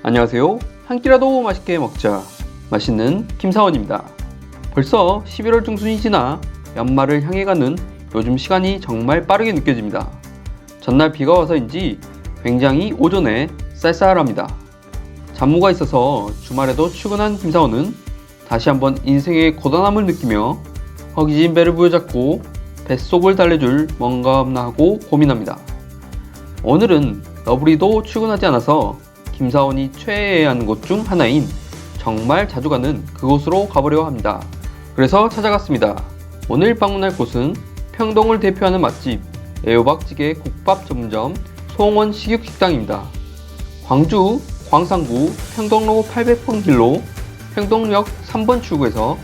안녕하세요. 한 끼라도 맛있게 먹자. 맛있는 김사원입니다. 벌써 11월 중순이 지나 연말을 향해 가는 요즘 시간이 정말 빠르게 느껴집니다. 전날 비가 와서인지 굉장히 오전에 쌀쌀합니다. 잡무가 있어서 주말에도 출근한 김사원은 다시 한번 인생의 고단함을 느끼며 허기진 배를 부여잡고 뱃속을 달래줄 뭔가 없나 하고 고민합니다. 오늘은 너브리도 출근하지 않아서 김사원이 최애해야 하는 곳 중 하나인 정말 자주 가는 그곳으로 가보려 합니다. 그래서 찾아갔습니다. 오늘 방문할 곳은 평동을 대표하는 맛집 애호박찌개 국밥 전문점 소홍원 식육식당입니다. 광주 광산구 평동로 800번 길로 평동역 3번 출구에서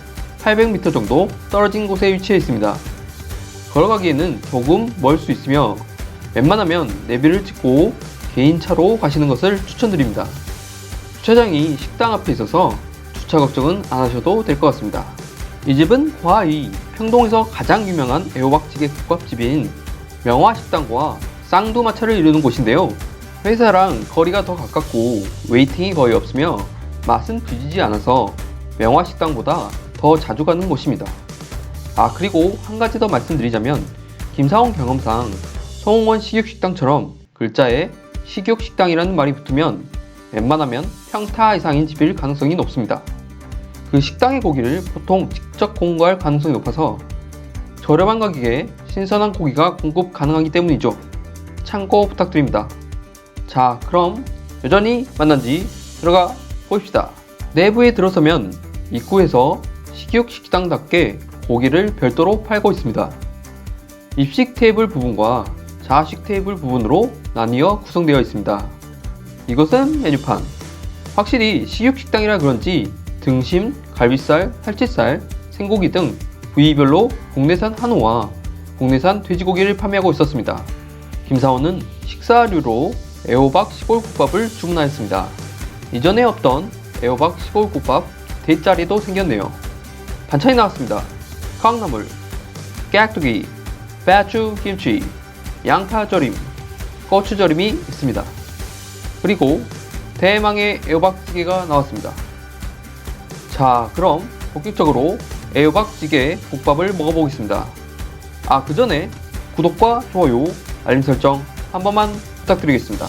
800m 정도 떨어진 곳에 위치해 있습니다. 걸어가기에는 조금 멀 수 있으며 웬만하면 내비를 찍고 개인 차로 가시는 것을 추천드립니다. 주차장이 식당 앞에 있어서 주차 걱정은 안 하셔도 될 것 같습니다. 이 집은 과히 평동에서 가장 유명한 애호박찌개 국밥집인 명화식당과 쌍두마차를 이루는 곳인데요. 회사랑 거리가 더 가깝고 웨이팅이 거의 없으며 맛은 뒤지지 않아서 명화식당보다 더 자주 가는 곳입니다. 아 그리고 한 가지 더 말씀드리자면 김사원 경험상 송원 식육식당처럼 글자에 식육식당이라는 말이 붙으면 웬만하면 평타 이상인 집일 가능성이 높습니다. 그 식당의 고기를 보통 직접 공구할 가능성이 높아서 저렴한 가격에 신선한 고기가 공급 가능하기 때문이죠. 참고 부탁드립니다. 자, 그럼 여전히 만난 지 들어가 봅시다. 내부에 들어서면 입구에서 식육 식당답게 고기를 별도로 팔고 있습니다. 입식 테이블 부분과 자식 테이블 부분으로 나뉘어 구성되어 있습니다. 이것은 메뉴판. 확실히 식육 식당이라 그런지 등심, 갈비살, 살치살, 생고기 등 부위별로 국내산 한우와 국내산 돼지고기를 판매하고 있었습니다. 김사원은 식사류로 애호박 시골국밥을 주문하였습니다. 이전에 없던 애호박 시골국밥 대짜리도 생겼네요. 반찬이 나왔습니다. 콩나물, 깍두기, 배추 김치, 양파절임, 고추절임이 있습니다. 그리고 대망의 애호박찌개가 나왔습니다. 자, 그럼 본격적으로 애호박찌개 국밥을 먹어보겠습니다. 아, 그 전에 구독과 좋아요, 알림 설정 한 번만 부탁드리겠습니다.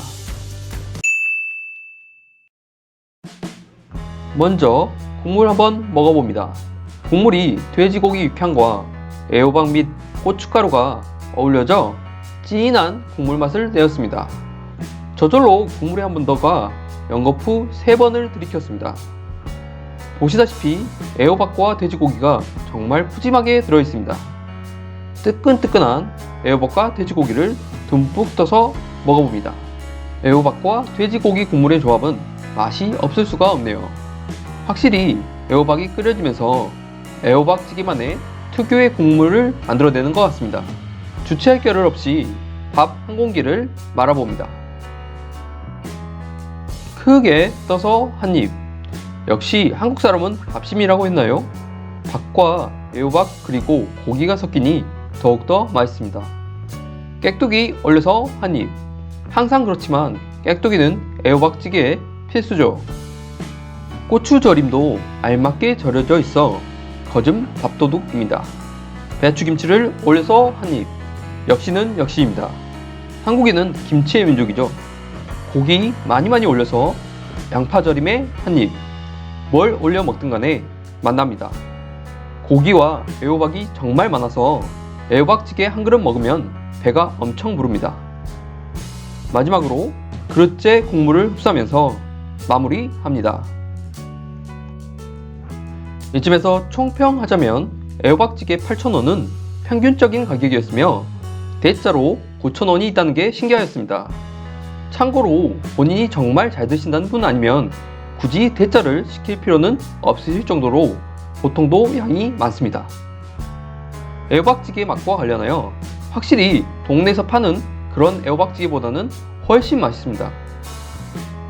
먼저 국물 한번 먹어봅니다. 국물이 돼지고기 육향과 애호박 및 고춧가루가 어울려져 진한 국물 맛을 내었습니다. 저절로 국물에 한 번 더 가 연거푸 3번을 들이켰습니다. 보시다시피 애호박과 돼지고기가 정말 푸짐하게 들어있습니다. 뜨끈뜨끈한 애호박과 돼지고기를 듬뿍 떠서 먹어봅니다. 애호박과 돼지고기 국물의 조합은 맛이 없을 수가 없네요. 확실히 애호박이 끓여지면서 애호박찌개만의 특유의 국물을 만들어내는 것 같습니다. 주체할 겨를 없이 밥 한 공기를 말아봅니다. 크게 떠서 한 입. 역시 한국 사람은 밥심이라고 했나요? 밥과 애호박 그리고 고기가 섞이니 더욱더 맛있습니다. 깍두기 올려서 한 입. 항상 그렇지만 깍두기는 애호박찌개의 필수죠. 고추 절임도 알맞게 절여져 있어 거즘 밥도둑입니다. 배추김치를 올려서 한 입. 역시는 역시입니다. 한국인은 김치의 민족이죠. 고기 많이 많이 올려서 양파절임에 한 입. 뭘 올려 먹든 간에 만납니다. 고기와 애호박이 정말 많아서 애호박찌개 한 그릇 먹으면 배가 엄청 부릅니다. 마지막으로 그릇째 국물을 흡수하면서 마무리합니다. 이쯤에서 총평하자면 애호박찌개 8,000원은 평균적인 가격이었으며 대짜로 9,000원이 있다는 게 신기하였습니다. 참고로 본인이 정말 잘 드신다는 분 아니면 굳이 대짜를 시킬 필요는 없으실 정도로 보통도 양이 많습니다. 애호박찌개 맛과 관련하여 확실히 동네에서 파는 그런 애호박찌개보다는 훨씬 맛있습니다.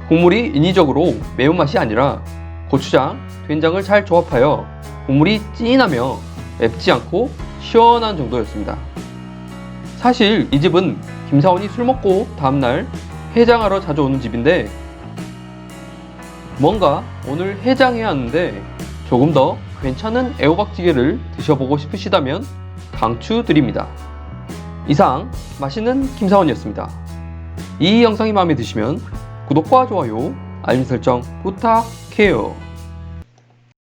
국물이 인위적으로 매운맛이 아니라 고추장, 된장을 잘 조합하여 국물이 진하며 맵지 않고 시원한 정도였습니다. 사실 이 집은 김사원이 술 먹고 다음날 해장하러 자주 오는 집인데 뭔가 오늘 해장해야 하는데 조금 더 괜찮은 애호박찌개를 드셔보고 싶으시다면 강추드립니다. 이상 맛있는 김사원이었습니다. 이 영상이 마음에 드시면 구독과 좋아요, 알림 설정 부탁해요.